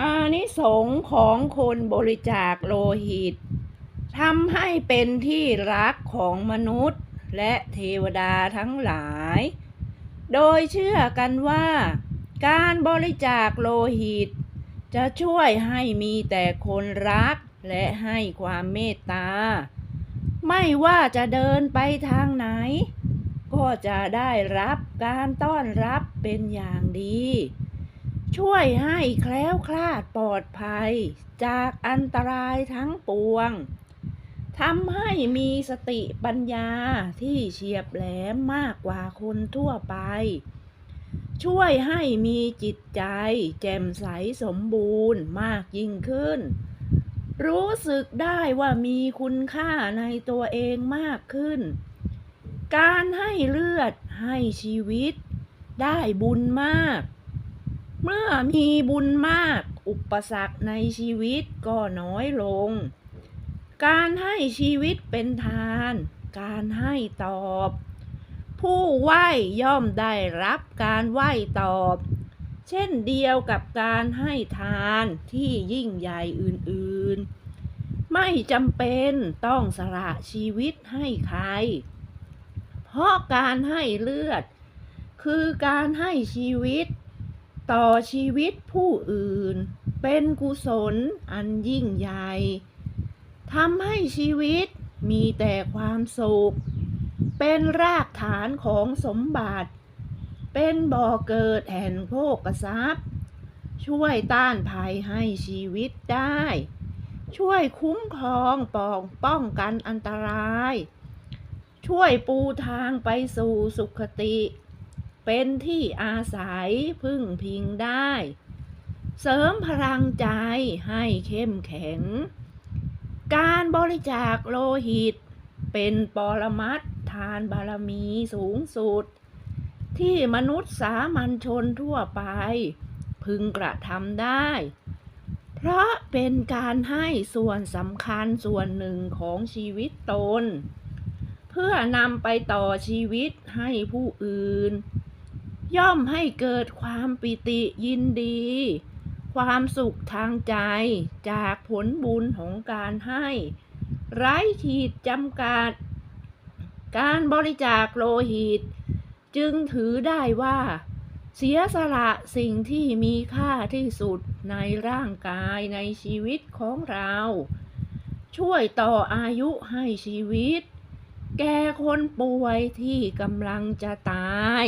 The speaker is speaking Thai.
อานิสงส์ของคนบริจาคโลหิตทำให้เป็นที่รักของมนุษย์และเทวดาทั้งหลาย โดยเชื่อกันว่า การบริจาคโลหิต จะช่วยให้มีแต่คนรักและให้ความเมตตา ไม่ว่าจะเดินไปทางไหน ก็จะได้รับการต้อนรับเป็นอย่างดี ช่วยให้แคล้วคลาดปลอดภัย จากอันตรายทั้งปวงทำให้มีสติปัญญาที่เฉียบแหลมมากกว่าคนทั่วไป ช่วยให้มีจิตใจแจ่มใสสมบูรณ์มากยิ่งขึ้น รู้สึกได้ว่ามีคุณค่าในตัวเองมากขึ้น การให้เลือดให้ชีวิต ได้บุญมาก เมื่อมีบุญมากอุปสรรคในชีวิตก็น้อยลง การให้ชีวิตเป็นทาน การให้ตอบ ผู้ไหว้ย่อมได้รับการไหว้ตอบ เช่นเดียวกับการให้ทานที่ยิ่งใหญ่อื่นๆ ไม่จำเป็นต้องสละชีวิตให้ใคร เพราะการให้เลือด คือการให้ชีวิต ต่อชีวิตผู้อื่น เป็นกุศลอันยิ่งใหญ่ทำให้ชีวิตมีแต่ความสุข เป็นรากฐานของสมบัติ เป็นบ่อเกิดแห่งโภกทรัพย์ ช่วยต้านภัยให้ชีวิตได้ ช่วยคุ้มครองปองป้องกันอันตราย ช่วยปูทางไปสู่สุขติ เป็นที่อาศัยพึ่งพิงได้ เสริมพลังใจให้เข้มแข็ง การบริจาคโลหิต เป็นปรมัตทานบารมีสูงสุด ที่มนุษย์สามัญชนทั่วไป พึงกระทำได้ เพราะเป็นการให้ส่วนสำคัญส่วนหนึ่งของชีวิตตนเพื่อนำไปต่อชีวิตให้ผู้อื่น ย่อมให้เกิดความปิติยินดี ความสุขทางใจจากผลบุญของการให้ ไร้ขีดจำกัด การบริจาคโลหิต จึงถือได้ว่า เสียสละสิ่งที่มีค่าที่สุดในร่างกายในชีวิตของเรา ช่วยต่ออายุให้ชีวิต แก่คนป่วยที่กำลังจะตาย